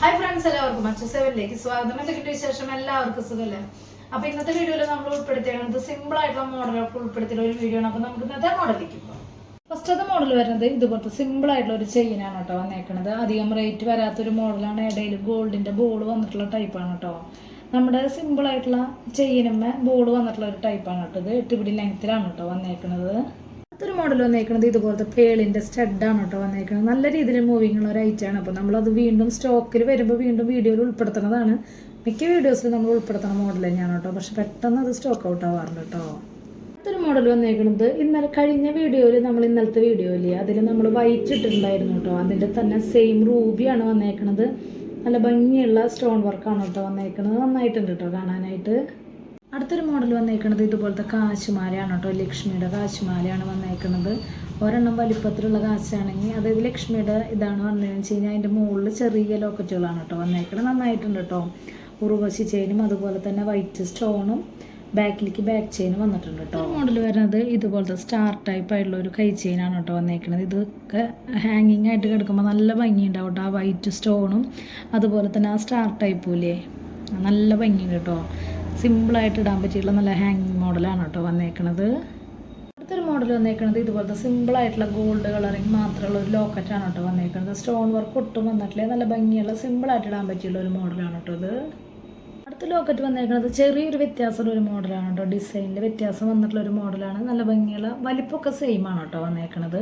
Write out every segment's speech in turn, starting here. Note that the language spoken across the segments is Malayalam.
ഹായ് ഫ്രണ്ട്സ് എല്ലാവർക്കും. മറ്റു സെവനിലേക്ക് സ്വാഗതം. എന്തൊക്കെയുണ്ട് വിശേഷം എല്ലാവർക്കും സുഖമല്ലേ? അപ്പൊ ഇന്നത്തെ വീഡിയോയിൽ നമ്മൾ ഉൾപ്പെടുത്തിയത് സിമ്പിൾ ആയിട്ടുള്ള മോഡൽ മോഡലൊക്കെ ഉൾപ്പെടുത്തിയ ഒരു വീഡിയോ ആണ്. അപ്പൊ നമുക്ക് ഇന്നത്തെ മോഡലിലേക്ക് പോകാം ഫസ്റ്റത്തെ മോഡൽ വരുന്നത് ഇതുപോലത്തെ സിമ്പിൾ ആയിട്ടുള്ള ഒരു ചെയിനാണ് കേട്ടോ വന്നേക്കുന്നത് അധികം റേറ്റ് വരാത്തൊരു മോഡലാണ് ഇടയിൽ ഗോൾഡിന്റെ ബോൾ വന്നിട്ടുള്ള ടൈപ്പാണ് കേട്ടോ. നമ്മുടെ സിമ്പിൾ ആയിട്ടുള്ള ചെയിനുമ്മ ബോൾ വന്നിട്ടുള്ള ഒരു ടൈപ്പാണ് കേട്ടോ ഇത്. എട്ടുപിടി ലെങ്ത്തിലാണ് കേട്ടോ വന്നേക്കുന്നത് അടുത്തൊരു മോഡൽ വന്നേക്കുന്നത് ഇതുപോലത്തെ പേളിന്റെ സ്റ്റഡാണ് കേട്ടോ വന്നേക്കുന്നത് നല്ല രീതിയിൽ മൂവിങ് ഉള്ള ഒരു ഐറ്റമാണ് അപ്പോൾ നമ്മളത് വീണ്ടും സ്റ്റോക്കിൽ വരുമ്പോൾ വീണ്ടും വീഡിയോയിൽ ഉൾപ്പെടുത്തുന്നതാണ്. മിക്ക വീഡിയോസിലും നമ്മൾ ഉൾപ്പെടുത്തുന്ന മോഡൽ തന്നെയാണ് കേട്ടോ. പക്ഷെ പെട്ടെന്ന് അത് സ്റ്റോക്ക് ഔട്ട് ആവാറുണ്ട് കേട്ടോ. അടുത്തൊരു മോഡൽ വന്നേക്കുന്നത് ഇന്നലെ കഴിഞ്ഞ വീഡിയോയിൽ നമ്മൾ ഇന്നലത്തെ വീഡിയോയിൽ അതിൽ നമ്മൾ വൈറ്റ് ഇട്ടിട്ടുണ്ടായിരുന്നു കേട്ടോ. അതിന്റെ തന്നെ സെയിം റൂബിയാണ് വന്നേക്കുന്നത് നല്ല ഭംഗിയുള്ള സ്റ്റോൺ വർക്കാണ് കേട്ടോ വന്നേക്കുന്നത് നന്നായിട്ടുണ്ട് കേട്ടോ കാണാനായിട്ട്. അടുത്തൊരു മോഡൽ വന്നേക്കുന്നത് ഇതുപോലത്തെ കാശുമാലയാണ് കേട്ടോ. ലക്ഷ്മിയുടെ കാശുമാലയാണ് വന്നേക്കുന്നത് ഒരെണ്ണം വലിപ്പത്തിലുള്ള കാശാണെങ്കിൽ അതായത് ലക്ഷ്മിയുടെ ഇതാണ് വന്നതെന്ന് വെച്ച് കഴിഞ്ഞാൽ അതിന്റെ മുകളിൽ ചെറിയ ലോക്കറ്റുകളാണ് കേട്ടോ വന്നേക്കുന്നത് നന്നായിട്ടുണ്ട് കേട്ടോ. ഉറുവശി ചെയിനും അതുപോലെ തന്നെ വൈറ്റ് സ്റ്റോണും ബാക്കിലേക്ക് ബാക്ക് ചെയിൻ വന്നിട്ടുണ്ട് കേട്ടോ. മോഡൽ വരുന്നത് ഇതുപോലത്തെ സ്റ്റാർ ടൈപ്പ് ആയിട്ടുള്ള ഒരു കൈ ചെയിനാണ് കേട്ടോ വന്നേക്കുന്നത് ഇതൊക്കെ ഹാങ്ങിങ് ആയിട്ട് കിടക്കുമ്പോൾ നല്ല ഭംഗിയുണ്ടാവും കേട്ടോ ആ വൈറ്റ് സ്റ്റോണും അതുപോലെ തന്നെ ആ സ്റ്റാർ ടൈപ്പും ഇല്ലേ? നല്ല ഭംഗിയുണ്ട് കേട്ടോ. സിമ്പിളായിട്ട് ഇടാൻ പറ്റിയിട്ടുള്ള നല്ല ഹാങ്ങിങ് മോഡലാണ് കേട്ടോ വന്നേക്കുന്നത് അടുത്തൊരു മോഡൽ വന്നേക്കുന്നത് ഇതുപോലത്തെ സിമ്പിളായിട്ടുള്ള ഗോൾഡ് കളറിങ് മാത്രമുള്ള ഒരു ലോക്കറ്റാണ് കേട്ടോ വന്നേക്കുന്നത് സ്റ്റോൺ വർക്ക് ഒട്ടും വന്നിട്ടില്ല. നല്ല ഭംഗിയുള്ള സിമ്പിളായിട്ട് ഇടാൻ പറ്റിയുള്ള ഒരു മോഡലാണ് കേട്ടോ ഇത്. അടുത്ത ലോക്കറ്റ് വന്നേക്കുന്നത് ചെറിയൊരു വ്യത്യാസമുള്ള ഒരു മോഡലാണ് കേട്ടോ. ഡിസൈനിൽ വ്യത്യാസം വന്നിട്ടുള്ള ഒരു മോഡലാണ് നല്ല ഭംഗിയുള്ള വലിപ്പമൊക്കെ സെയിം ആണ് കേട്ടോ വന്നേക്കുന്നത്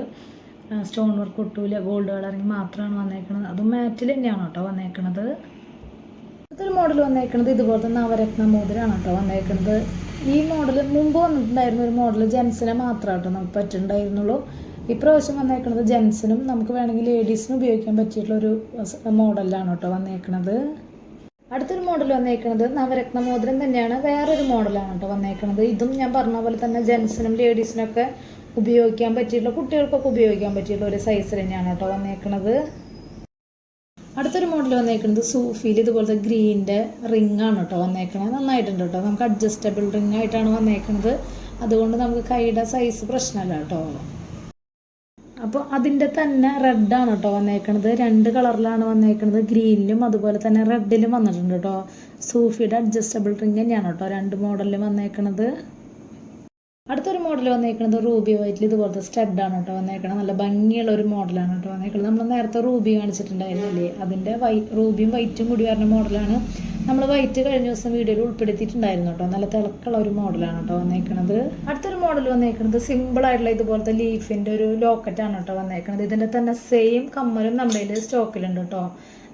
സ്റ്റോൺ വർക്ക് ഒട്ടുമില്ല. ഗോൾഡ് കളറിങ് മാത്രമാണ് വന്നേക്കുന്നത് അതും മാറ്റിൽ തന്നെയാണ് കേട്ടോ വന്നേക്കുന്നത് അടുത്തൊരു മോഡൽ വന്നേക്കുന്നത് ഇതുപോലത്തെ നവരത്ന മോതിരാണ് കേട്ടോ വന്നേക്കുന്നത് ഈ മോഡൽ മുമ്പ് വന്നിട്ടുണ്ടായിരുന്ന ഒരു മോഡൽ ജെൻസിനെ മാത്രം കേട്ടോ നമുക്ക് പറ്റുന്നുണ്ടായിരുന്നുള്ളൂ ഇപ്രാവശ്യം വന്നേക്കുന്നത് ജെൻസിനും നമുക്ക് വേണമെങ്കിൽ ലേഡീസിനും ഉപയോഗിക്കാൻ പറ്റിയിട്ടുള്ള ഒരു മോഡലാണ് കേട്ടോ വന്നേക്കുന്നത് അടുത്തൊരു മോഡൽ വന്നേക്കുന്നത് നവരത്ന മോതിരം തന്നെയാണ്. വേറൊരു മോഡലാണ് കേട്ടോ വന്നേക്കുന്നത് ഇതും ഞാൻ പറഞ്ഞ പോലെ തന്നെ ജെൻസിനും ലേഡീസിനൊക്കെ ഉപയോഗിക്കാൻ പറ്റിയിട്ടുള്ള കുട്ടികൾക്കൊക്കെ ഉപയോഗിക്കാൻ പറ്റിയിട്ടുള്ള ഒരു സൈസ് തന്നെയാണ് കേട്ടോ വന്നേക്കുന്നത് അടുത്തൊരു മോഡൽ വന്നേക്കുന്നത് സൂഫിയിൽ ഇതുപോലത്തെ ഗ്രീന്റെ റിംഗ് ആണ് കേട്ടോ വന്നേക്കണത് നന്നായിട്ടുണ്ട് കേട്ടോ. നമുക്ക് അഡ്ജസ്റ്റബിൾ റിംഗ് ആയിട്ടാണ് വന്നേക്കുന്നത് അതുകൊണ്ട് നമുക്ക് കൈയുടെ സൈസ് പ്രശ്നമല്ല കേട്ടോ. അപ്പോൾ അതിന്റെ തന്നെ റെഡാണ് കേട്ടോ വന്നേക്കണത്. രണ്ട് കളറിലാണ് വന്നേക്കണത്. ഗ്രീനിലും അതുപോലെ തന്നെ റെഡിലും വന്നിട്ടുണ്ട് കേട്ടോ. സൂഫിയുടെ അഡ്ജസ്റ്റബിൾ റിംഗ് തന്നെയാണ് കേട്ടോ രണ്ട് മോഡലിലും വന്നേക്കണത്. അടുത്തൊരു മോഡൽ വന്നേക്കുന്നത് റൂബി വൈറ്റിൽ ഇതുപോലത്തെ സ്റ്റഡാണ് കേട്ടോ വന്നേക്കുന്നത് നല്ല ഭംഗിയുള്ള ഒരു മോഡലാണ് കേട്ടോ വന്നേക്കുന്നത് നമ്മൾ നേരത്തെ റൂബി കാണിച്ചിട്ടുണ്ടായിരുന്നില്ലേ? അതിന്റെ വൈ റൂബിയും വൈറ്റും കൂടി വരുന്ന മോഡലാണ് നമ്മൾ വൈറ്റ് കഴിഞ്ഞ ദിവസം വീഡിയോയിൽ ഉൾപ്പെടുത്തിയിട്ടുണ്ടായിരുന്നു കേട്ടോ. നല്ല തിളക്കുള്ള ഒരു മോഡലാണ് കേട്ടോ വന്നേക്കുന്നത് അടുത്തൊരു മോഡൽ വന്നേക്കുന്നത് സിമ്പിൾ ആയിട്ടുള്ള ഇതുപോലത്തെ ലീഫിന്റെ ഒരു ലോക്കറ്റാണ് കേട്ടോ വന്നേക്കുന്നത് ഇതിന്റെ തന്നെ സെയിം കമ്മലും നമ്മുടെ സ്റ്റോക്കിലുണ്ട് കേട്ടോ.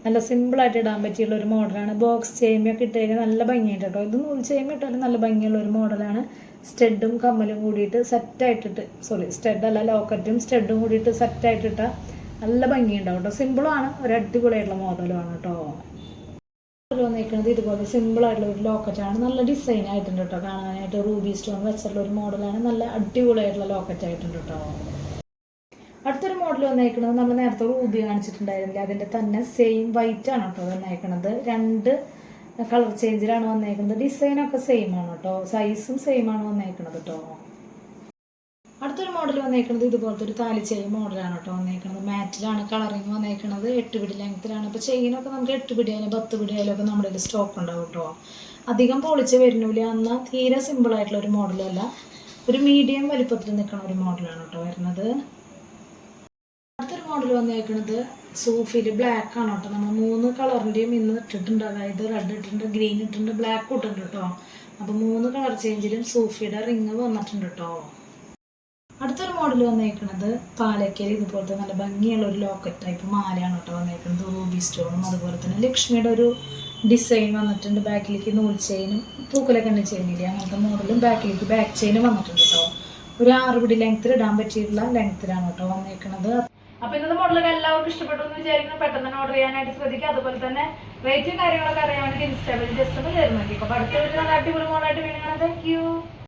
നല്ല സിമ്പിളായിട്ട് ഇടാൻ പറ്റിയുള്ള ഒരു മോഡലാണ് ബോക്സ് ചെയ്യുമ്പോൾ ഇട്ട് കഴിഞ്ഞാൽ നല്ല ഭംഗിയായിട്ട് കേട്ടോ. ഇത് നൂൽ ചെയ്യുമ്പോൾ ഇട്ടാലും നല്ല ഭംഗിയുള്ള ഒരു മോഡലാണ് സ്റ്റെഡും കമ്മലും കൂടിയിട്ട് സെറ്റായിട്ടിട്ട് സോറി സ്റ്റെഡ് അല്ല ലോക്കറ്റും സ്റ്റെഡും കൂടിയിട്ട് സെറ്റായിട്ടിട്ട നല്ല ഭംഗിയുണ്ടാവും കേട്ടോ സിമ്പിളാണ് ഒരു അടിപൊളിയായിട്ടുള്ള മോഡലുമാണ് കേട്ടോ വന്നിരിക്കുന്നത് ഇതുപോലെ സിമ്പിളായിട്ടുള്ള ഒരു ലോക്കറ്റാണ് നല്ല ഡിസൈൻ ആയിട്ടുണ്ട് കേട്ടോ കാണാനായിട്ട് റൂബി സ്റ്റോൺ വെച്ചിട്ടുള്ള ഒരു മോഡലാണ് നല്ല അടിപൊളിയായിട്ടുള്ള ലോക്കറ്റ് ആയിട്ടുണ്ട് കേട്ടോ അടുത്തൊരു മോഡൽ വന്നേക്കുന്നത് നമ്മൾ നേരത്തെ റൂബി കാണിച്ചിട്ടുണ്ടായിരുന്നില്ല? അതിന്റെ തന്നെ സെയിം വൈറ്റ് ആണ് കേട്ടോ വന്നേക്കുന്നത് രണ്ട് കളർ ചേഞ്ചിലാണ് വന്നേക്കുന്നത്. ഡിസൈനൊക്കെ സെയിം ആണ് കേട്ടോ. സൈസും സെയിം ആണ് വന്നേക്കുന്നത് കേട്ടോ. അടുത്തൊരു മോഡൽ വന്നേക്കുന്നത് ഇതുപോലത്തെ ഒരു താലി ചെയിൻ മോഡലാണ് കേട്ടോ വന്നേക്കുന്നത് മാറ്റിലാണ് കളറിങ് വന്നേക്കുന്നത് എട്ട് പിടി ലെങ്ത്തിലാണ് ഇപ്പൊ ചെയിനൊക്കെ നമുക്ക് എട്ട് പിടി ആയാലും പത്ത് പിടി ആയാലും ഒക്കെ നമ്മുടെ സ്റ്റോക്ക് ഉണ്ടാവും കേട്ടോ. അധികം പൊളിച്ച് വരുന്നില്ല. എന്നാൽ തീരെ സിമ്പിൾ ആയിട്ടുള്ള ഒരു മോഡലല്ല ഒരു മീഡിയം വലിപ്പത്തിൽ നിൽക്കുന്ന ഒരു മോഡലാണ് കേട്ടോ വരുന്നത്. മോഡൽ വന്നേക്കുന്നത് സൂഫിൽ ബ്ലാക്ക് ആണ് കേട്ടോ. നമ്മൾ മൂന്ന് കളറിന്റെയും ഇന്ന് ഇട്ടിട്ടുണ്ട്. അതായത് റെഡ് ഇട്ടിട്ടുണ്ട് ഗ്രീൻ ഇട്ടിട്ടുണ്ട് ബ്ലാക്ക് ഇട്ടിട്ടുണ്ട് കേട്ടോ. അപ്പോൾ മൂന്ന് കളർ ചേഞ്ചിലും സൂഫിയുടെ റിങ് വന്നിട്ടുണ്ട് കേട്ടോ. അടുത്തൊരു മോഡൽ വന്നേക്കുന്നത് പാലക്കൽ ഇതുപോലത്തെ നല്ല ഭംഗിയുള്ള ഒരു ലോക്കറ്റ് ടൈപ്പ് മാലയാണ് കേട്ടോ വന്നേക്കുന്നത് റൂബി സ്റ്റോണും അതുപോലെ തന്നെ ലക്ഷ്മിയുടെ ഒരു ഡിസൈൻ വന്നിട്ടുണ്ട്. ബാക്കിലേക്ക് നൂൽ ചെയിനും പൂക്കലൊക്കെ ഉണ്ട് ചെയിനില്ലേ അങ്ങനത്തെ മോഡലും ബാക്കിലേക്ക് ബാക്ക് ചെയിനും വന്നിട്ടുണ്ട് കേട്ടോ. ഒരു ആറ് ലെങ്ത്തിൽ ഇടാൻ പറ്റിയിട്ടുള്ള ലെങ്ത്തിലാണ് കേട്ടോ വന്നേക്കുന്നത് അപ്പൊ ഇന്നത്തെ മോഡലൊക്കെ എല്ലാവർക്കും ഇഷ്ടപ്പെട്ടു എന്ന് വിചാരിക്കുന്നു. പെട്ടെന്ന് തന്നെ ഓർഡർ ചെയ്യാനായിട്ട് ശ്രദ്ധിക്കുക. അതുപോലെ തന്നെ റേറ്റും കാര്യങ്ങളൊക്കെ അറിയാൻ വേണ്ടി ഇൻസ്റ്റാഗ്രാമിൽ ജസ്റ്റ് ഒന്ന് കയറി നോക്കിക്കോ. അപ്പൊ അടുത്ത വീട്ടിൽ നല്ല അടിപൊളി മോഡലായിട്ട് വീണ്ടും താങ്ക് യു